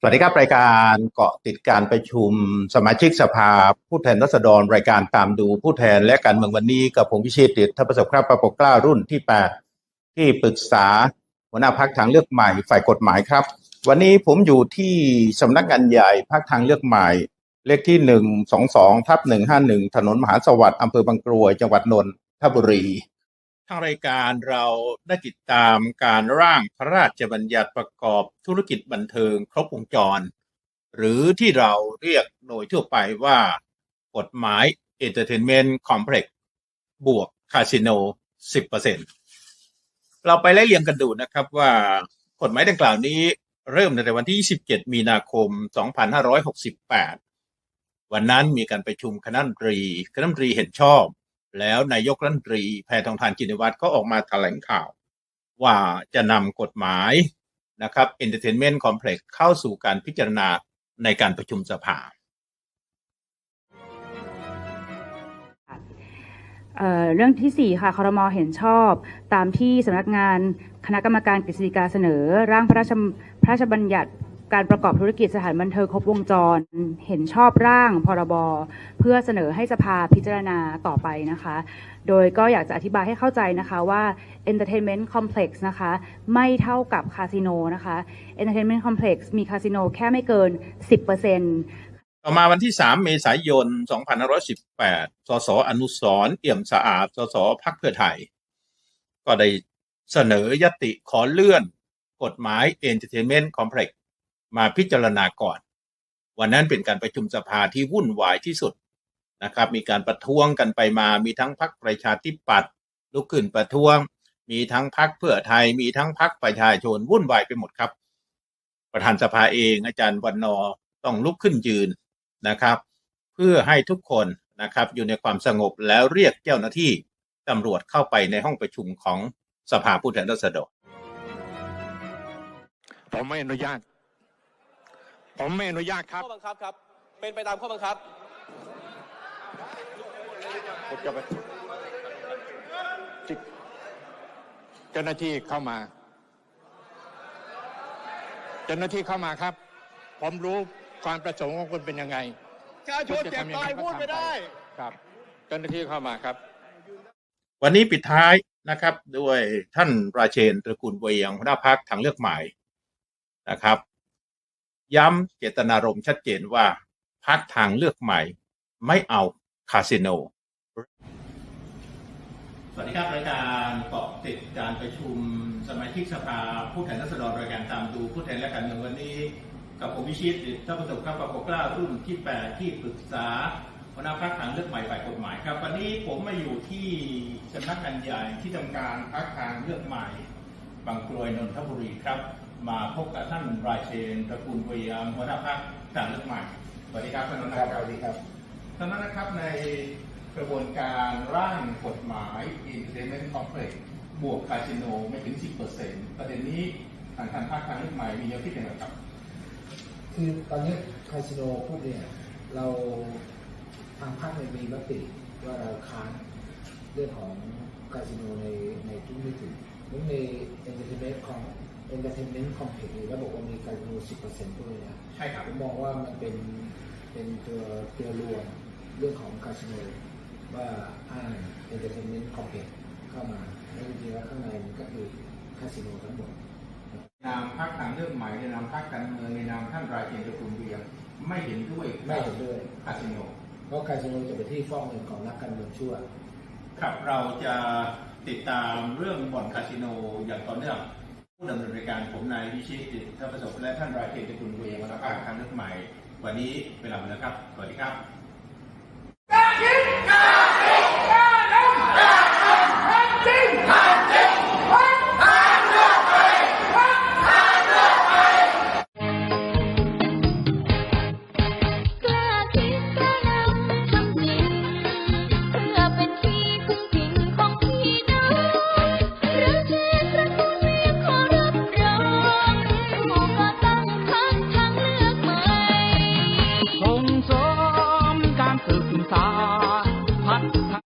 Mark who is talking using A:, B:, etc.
A: สวัสดีครับ รายการเกาะติดการประชุมสมาชิกสภาผู้แทนรัษฎรรายการตามดูผู้แทนและการเมืองวันนี้กับผมพิชิตติดทัพประสบครับประปกกล้ารุ่นที่ 8 ที่ปรึกษาหัวหน้าพักทางเลือกใหม่ฝ่ายกฎหมายครับ วันนี้ผมอยู่ที่สำนักงานใหญ่พักทางเลือกใหม่ เลขที่ 122ทับ151 ถนนมหาสวัสดิ์อำเภอบางกรวยจังหวัดนนทบุรี ทางรายการเราได้ติดตามการร่างพระราชบัญญัติประกอบธุรกิจบันเทิงครบวงจร หรือที่เราเรียกโดยทั่วไปว่า กฎหมาย Entertainment Complex บวกคาสิโน 10%เราไปไล่เรียงกันดูนะครับว่ากฎหมายดังกล่าวนี้เริ่มในวันที่ 27 มีนาคม 2568 วันนั้นมีการประชุมคณะรัฐมนตรีคณะรัฐมนตรีเห็นชอบ แล้วนายกรัฐมนตรีแพทองทานจินวัตรก็ออกมาแถลงข่าว ว่าจะนำกฎหมายนะครับ Entertainment Complex เข้าสู่การพิจารณาในการประชุมสภา
B: เเรื่องที่ 4 ค่ะคอรมอเห็นชอบตามที่สำนักงานคณะกรรมการกฤษฎีกาเสนอ ร่างพระราชพระราชบัญญัติ การประกอบธุรกิจสถานบันเทิงครบวงจร เห็นชอบร่างพรบเพื่อเสนอให้สภาพิจารณาต่อไปนะคะ โดยก็อยากจะอธิบายให้เข้าใจนะคะว่า Entertainment Complex นะคะ ไม่เท่ากับคาสิโนนะคะ Entertainment Complex มีคาสิโนแค่ไม่เกิน 10%
A: ต่อมาวันที่ 3 เมษายน 2518 สสอนุสรเอี่ยมสะอาด สสพักเพื่อไทย ก็ได้เสนอยติขอเลื่อนกฎหมาย Entertainment Complex มาพิจารณาก่อน วันนั้นเป็นการประชุมสภาที่วุ่นวายที่สุดนะครับ มีการประท้วงกันไปมา มีทั้งพักประชาธิปัตย์ลุกขึ้นประท้วง มีทั้งพักเพื่อไทย มีทั้งพักประชาชนวุ่นวายไปหมดครับ ประธานสภาเองอาจารย์วันนอต้องลุกขึ้นยืนนะครับ เพื่อให้ทุกคนนะครับอยู่ในความสงบแล้วเรียกเจ้าหน้าที่ตำรวจเข้าไปในห้องประชุมของสภาผู้แทนราษฎร
C: ผมไม่อนุญาต ผมไม่อนุญาตครับ
D: ข้อบังคับครับ เป็นไปตามข้อบังคับ
C: ผมจะไปจิเจ้าหน้าที่เข้ามา เจ้าหน้าที่เข้ามาครับ ผมรู้ความประสงค์ของคุณเป็นยังไง
D: การชนเจ็บตายพูดไม่ได้
C: ครับ เจ้าหน้าที่เข้ามาครับ
A: วันนี้ปิดท้ายนะครับ ด้วยท่านราเชนตระกูลเวียงหัวหน้าพักทางเลือกใหม่นะครับ ย้ำเจตนารมณ์ชัดเจนว่าพักทางเลือกใหม่ ไม่เอาคาสิโน สวัสดีครับ รายการเกาะติดการประชุมสมาชิกสภาผู้แทนราษฎรรายการตามดูผู้แทนและการเมืองวันนี้ กับผมวิชิตดิท่านประสบครับประกอบกล้ารุ่นที่8ที่ปรึกษาหัวหน้าพักทางเลือกใหม่ฝ่ายกฎหมายครับ วันนี้ผมมาอยู่ที่สำนักงานใหญ่ที่ทำการพักทางเลือกใหม่บางกรวยนนทบุรีครับ มาพบกับท่านราเชนตระกูลเวียงหัวหน้าพักทางเลือกใหม่สวัสดีครับท่านนะครับ
E: สวัสดีครับ
A: ท่านนะครับในกระบวนการร่างกฎหมาย Entertainment Complex บวกคาสิโนไม่ถึง 10%ประเด็นนี้ทางการภาคทางเลือกใหม่มีแนวคิดยังไงครับ
E: คือตอนนี้คาสิโนพวกเนี่ยเราทางภาคเนี่ยมีมติว่าเราค้านเรื่องของคาสิโนในในทุกมิติแล้วใน entertainment ของ entertainment complex เนี่ยระบบว่ามีคาสิโน10%ด้วยนะ
A: ใช่ครับ
E: ผมมองว่ามันเป็นเป็นตัวตัวรวมเรื่องของคาสิโนว่าอ้าง entertainment complex เข้ามาแล้วจริงๆแล้วข้างในมันก็คือคาสิโนทั้งหมด
A: นามพักทางเลือกใหม่ในนามพักการเมืองในนามท่านราเชนตระกูลเวียงไม่เห็นด้วยกับ
E: ไม่เห็นด้วย
A: คาสิโน
E: เพราะคาสิโนจะเป็นที่ฟอกเงินของนักการเมืองชั่ว
A: ครับเราจะติดตามเรื่องบ่อนคาสิโนอย่างต่อเนื่อง ผู้ดำเนินรายการผมนายวิชิตติท่านประสบและท่านราเชนตระกุลเวียงหัวหน้าพักทางเลือกใหม่ วันนี้เวลาหมดแล้วครับ สวัสดีครับ